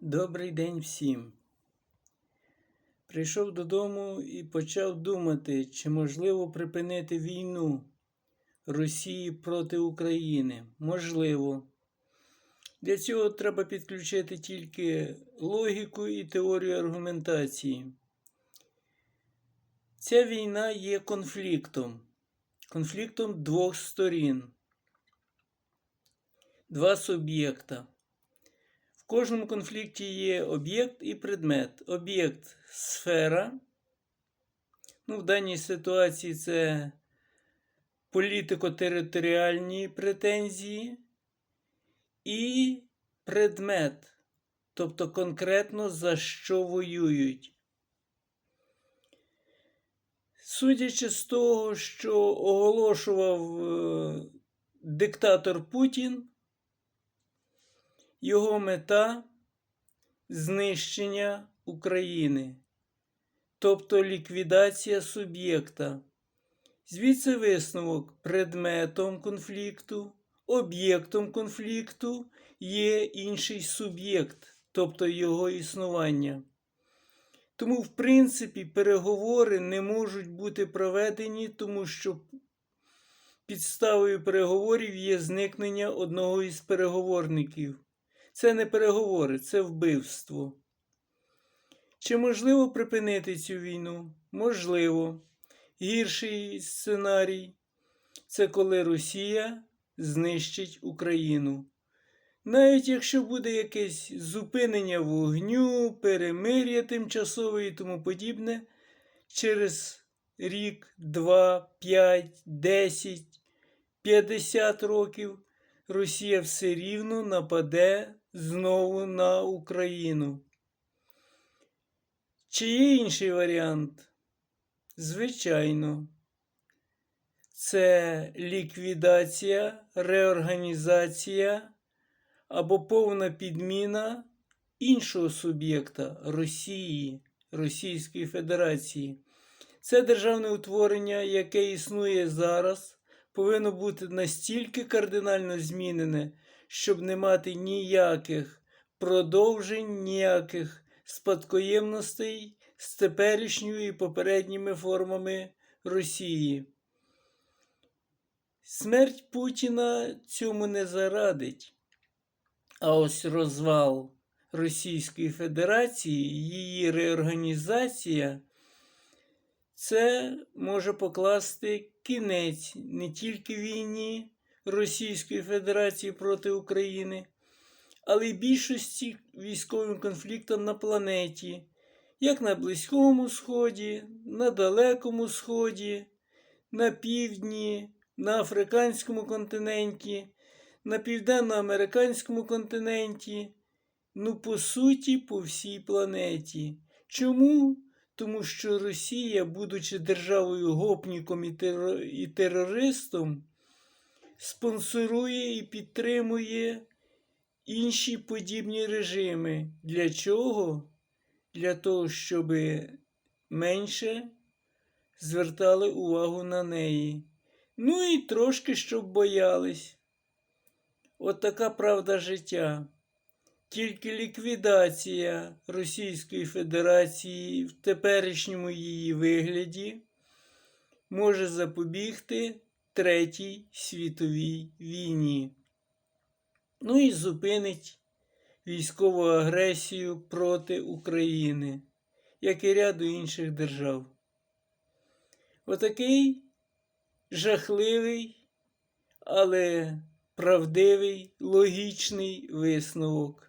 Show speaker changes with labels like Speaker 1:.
Speaker 1: Добрий день всім. Прийшов додому і почав думати, чи можливо припинити війну Росії проти України. Можливо. Для цього треба підключити тільки логіку і теорію аргументації. Ця війна є конфліктом, конфліктом двох сторін, два суб'єкта. Кожному конфлікті є об'єкт і предмет. Об'єкт сфера. Ну, в даній ситуації це політико-територіальні претензії і предмет, тобто конкретно за що воюють. Судячи з того, що оголошував е, диктатор Путін, його мета знищення України, тобто ліквідація суб'єкта. Звідси висновок предметом конфлікту, об'єктом конфлікту є інший суб'єкт, тобто його існування. Тому, в принципі, переговори не можуть бути проведені, тому що підставою переговорів є зникнення одного із переговорників. Це не переговори, це вбивство. Чи можливо припинити цю війну? Можливо. Гірший сценарій це коли Росія знищить Україну. Навіть якщо буде якесь зупинення вогню, перемир'я тимчасове і тому подібне, через рік, два, п'ять, десять, п'ятдесят років Росія все рівно нападе знову на Україну. Чи є інший варіант? Звичайно. Це ліквідація, реорганізація або повна підміна іншого суб'єкта Росії, Російської Федерації. Це державне утворення, яке існує зараз, повинно бути настільки кардинально змінене, щоб не мати ніяких продовжень, ніяких спадкоємностей з теперішньою і попередніми формами Росії. Смерть Путіна цьому не зарадить. А ось розвал Російської Федерації, її реорганізація, це може покласти кінець не тільки війні Російської Федерації проти України, але й більшості військовим конфліктам на планеті, як на Близькому Сході, на Далекому Сході, на півдні, на Африканському континенті, на Південноамериканському континенті, ну, по суті, по всій планеті. Чому? Тому що Росія, будучи державою гопніком і, терор... і терористом, спонсорує і підтримує інші подібні режими. Для чого? Для того, щоб менше звертали увагу на неї. Ну і трошки щоб боялись. От така правда життя. Тільки ліквідація Російської Федерації в теперішньому її вигляді може запобігти Третій світовій війні. Ну і зупинить військову агресію проти України, як і ряду інших держав. Отакий жахливий, але правдивий логічний висновок.